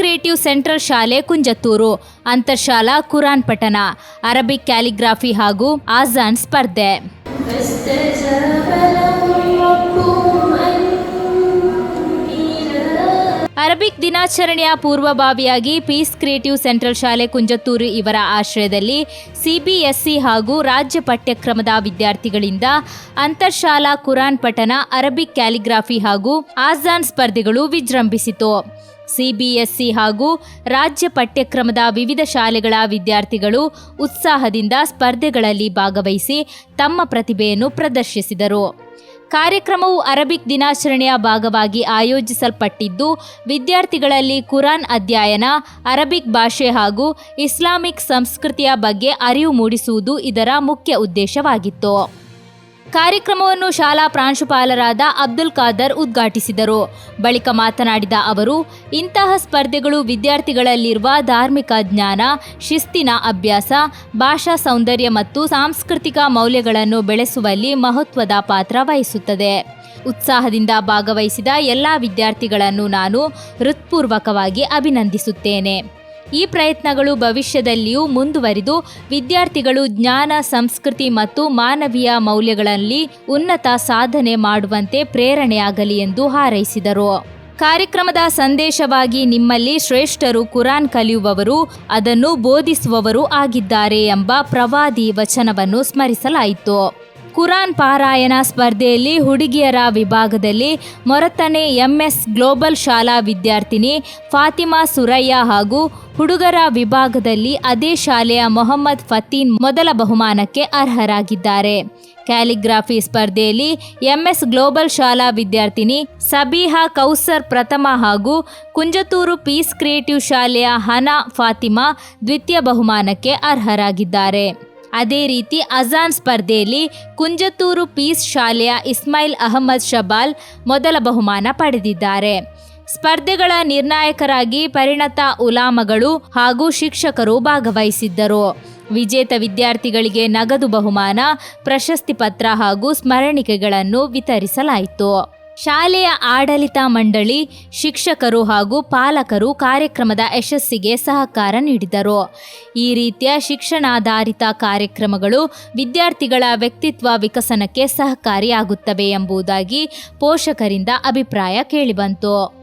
Creative central ಶಾಲೆ ಕುಂಜತ್ತೂರು, ಅಂತರ್ಶಾಲಾ ಕುರಾನ್ ಪಠಣ, Arabic ಕ್ಯಾಲಿಗ್ರಾಫಿ ಹಾಗೂ ಆಜಾನ್ ಸ್ಪರ್ಧೆ. ಅರಬಿಕ್ ದಿನಾಚರಣೆಯ ಪೂರ್ವಭಾವಿಯಾಗಿ ಪೀಸ್ ಕ್ರಿಯೇಟಿವ್ ಸೆಂಟ್ರಲ್ ಶಾಲೆ ಕುಂಜತ್ತೂರು ಇವರ ಆಶ್ರಯದಲ್ಲಿ ಸಿಬಿಎಸ್ಇ ಹಾಗೂ ರಾಜ್ಯ ಪಠ್ಯಕ್ರಮದ ವಿದ್ಯಾರ್ಥಿಗಳಿಂದ ಅಂತರ್ಶಾಲಾ ಕುರಾನ್ ಪಠನ ಅರಬಿಕ್ ಕ್ಯಾಲಿಗ್ರಾಫಿ ಹಾಗೂ ಆಜಾನ್ ಸ್ಪರ್ಧೆಗಳು ವಿಜೃಂಭಿಸಿತು. ಸಿಬಿಎಸ್ಇ ಹಾಗೂ ರಾಜ್ಯ ಪಠ್ಯಕ್ರಮದ ವಿವಿಧ ಶಾಲೆಗಳ ವಿದ್ಯಾರ್ಥಿಗಳು ಉತ್ಸಾಹದಿಂದ ಸ್ಪರ್ಧೆಗಳಲ್ಲಿ ಭಾಗವಹಿಸಿ ತಮ್ಮ ಪ್ರತಿಭೆಯನ್ನು ಪ್ರದರ್ಶಿಸಿದರು. ಕಾರ್ಯಕ್ರಮವು ಅರಬಿಕ್ ದಿನಾಚರಣೆಯ ಭಾಗವಾಗಿ ಆಯೋಜಿಸಲ್ಪಟ್ಟಿದ್ದು, ವಿದ್ಯಾರ್ಥಿಗಳಲ್ಲಿ ಕುರಾನ್ ಅಧ್ಯಯನ, ಅರಬಿಕ್ ಭಾಷೆ ಹಾಗೂ ಇಸ್ಲಾಮಿಕ್ ಸಂಸ್ಕೃತಿಯ ಬಗ್ಗೆ ಅರಿವು ಮೂಡಿಸುವುದು ಇದರ ಮುಖ್ಯ ಉದ್ದೇಶವಾಗಿತ್ತು. ಕಾರ್ಯಕ್ರಮವನ್ನು ಶಾಲಾ ಪ್ರಾಂಶುಪಾಲರಾದ ಅಬ್ದುಲ್ ಖಾದರ್ ಉದ್ಘಾಟಿಸಿದರು. ಬಳಿಕ ಮಾತನಾಡಿದ ಅವರು, ಇಂತಹ ಸ್ಪರ್ಧೆಗಳು ವಿದ್ಯಾರ್ಥಿಗಳಲ್ಲಿರುವ ಧಾರ್ಮಿಕ ಜ್ಞಾನ, ಶಿಸ್ತಿನ ಅಭ್ಯಾಸ, ಭಾಷಾ ಸೌಂದರ್ಯ ಮತ್ತು ಸಾಂಸ್ಕೃತಿಕ ಮೌಲ್ಯಗಳನ್ನು ಬೆಳೆಸುವಲ್ಲಿ ಮಹತ್ವದ ಪಾತ್ರ ವಹಿಸುತ್ತದೆ. ಉತ್ಸಾಹದಿಂದ ಭಾಗವಹಿಸಿದ ಎಲ್ಲ ವಿದ್ಯಾರ್ಥಿಗಳನ್ನು ನಾನು ಹೃತ್ಪೂರ್ವಕವಾಗಿ ಅಭಿನಂದಿಸುತ್ತೇನೆ. ಈ ಪ್ರಯತ್ನಗಳು ಭವಿಷ್ಯದಲ್ಲಿಯೂ ಮುಂದುವರಿದು ವಿದ್ಯಾರ್ಥಿಗಳು ಜ್ಞಾನ, ಸಂಸ್ಕೃತಿ ಮತ್ತು ಮಾನವೀಯ ಮೌಲ್ಯಗಳಲ್ಲಿ ಉನ್ನತ ಸಾಧನೆ ಮಾಡುವಂತೆ ಪ್ರೇರಣೆಯಾಗಲಿ ಎಂದು ಹಾರೈಸಿದರು. ಕಾರ್ಯಕ್ರಮದ ಸಂದೇಶವಾಗಿ ನಿಮ್ಮಲ್ಲಿ ಶ್ರೇಷ್ಠರು ಕುರಾನ್ ಕಲಿಯುವವರು, ಅದನ್ನು ಬೋಧಿಸುವವರು ಆಗಿದ್ದಾರೆ ಎಂಬ ಪ್ರವಾದಿ ವಚನವನ್ನು ಸ್ಮರಿಸಲಾಯಿತು. ಕುರಾನ್ ಪಾರಾಯಣ ಸ್ಪರ್ಧೆಯಲ್ಲಿ ಹುಡುಗಿಯರ ವಿಭಾಗದಲ್ಲಿ ಮೊರತನೆ ಎಂಎಸ್ ಗ್ಲೋಬಲ್ ಶಾಲಾ ವಿದ್ಯಾರ್ಥಿನಿ ಫಾತಿಮಾ ಸುರಯ್ಯ ಹಾಗೂ ಹುಡುಗರ ವಿಭಾಗದಲ್ಲಿ ಅದೇ ಶಾಲೆಯ ಮೊಹಮ್ಮದ್ ಫತೀನ್ ಮೊದಲ ಬಹುಮಾನಕ್ಕೆ ಅರ್ಹರಾಗಿದ್ದಾರೆ. ಕ್ಯಾಲಿಗ್ರಾಫಿ ಸ್ಪರ್ಧೆಯಲ್ಲಿ ಎಂಎಸ್ ಗ್ಲೋಬಲ್ ಶಾಲಾ ವಿದ್ಯಾರ್ಥಿನಿ ಸಬೀಹಾ ಕೌಸರ್ ಪ್ರಥಮ ಹಾಗೂ ಕುಂಜತೂರು ಪೀಸ್ ಕ್ರಿಯೇಟಿವ್ ಶಾಲೆಯ ಹನಾ ಫಾತಿಮಾ ದ್ವಿತೀಯ ಬಹುಮಾನಕ್ಕೆ ಅರ್ಹರಾಗಿದ್ದಾರೆ. ಅದೇ ರೀತಿ ಅಜಾನ್ ಸ್ಪರ್ಧೆಯಲ್ಲಿ ಕುಂಜತ್ತೂರು ಪೀಸ್ ಶಾಲೆಯ ಇಸ್ಮಾಯಿಲ್ ಅಹಮದ್ ಶಬಾಲ್ ಮೊದಲ ಬಹುಮಾನ ಪಡೆದಿದ್ದಾರೆ. ಸ್ಪರ್ಧೆಗಳ ನಿರ್ಣಾಯಕರಾಗಿ ಪರಿಣತ ಉಲಾಮಗಳು ಹಾಗೂ ಶಿಕ್ಷಕರು ಭಾಗವಹಿಸಿದ್ದರು. ವಿಜೇತ ವಿದ್ಯಾರ್ಥಿಗಳಿಗೆ ನಗದು ಬಹುಮಾನ, ಪ್ರಶಸ್ತಿ ಪತ್ರ ಹಾಗೂ ಸ್ಮರಣಿಕೆಗಳನ್ನು ವಿತರಿಸಲಾಯಿತು. ಶಾಲೆಯ ಆಡಳಿತ ಮಂಡಳಿ ಶಿಕ್ಷಕರು ಹಾಗೂ ಪಾಲಕರು ಕಾರ್ಯಕ್ರಮದ ಯಶಸ್ಸಿಗೆ ಸಹಕಾರ ನೀಡಿದರು. ಈ ರೀತಿಯ ಶಿಕ್ಷಣಾಧಾರಿತ ಕಾರ್ಯಕ್ರಮಗಳು ವಿದ್ಯಾರ್ಥಿಗಳ ವ್ಯಕ್ತಿತ್ವ ವಿಕಸನಕ್ಕೆ ಸಹಕಾರಿಯಾಗುತ್ತವೆ ಎಂಬುದಾಗಿ ಪೋಷಕರಿಂದ ಅಭಿಪ್ರಾಯ ಕೇಳಿಬಂತು.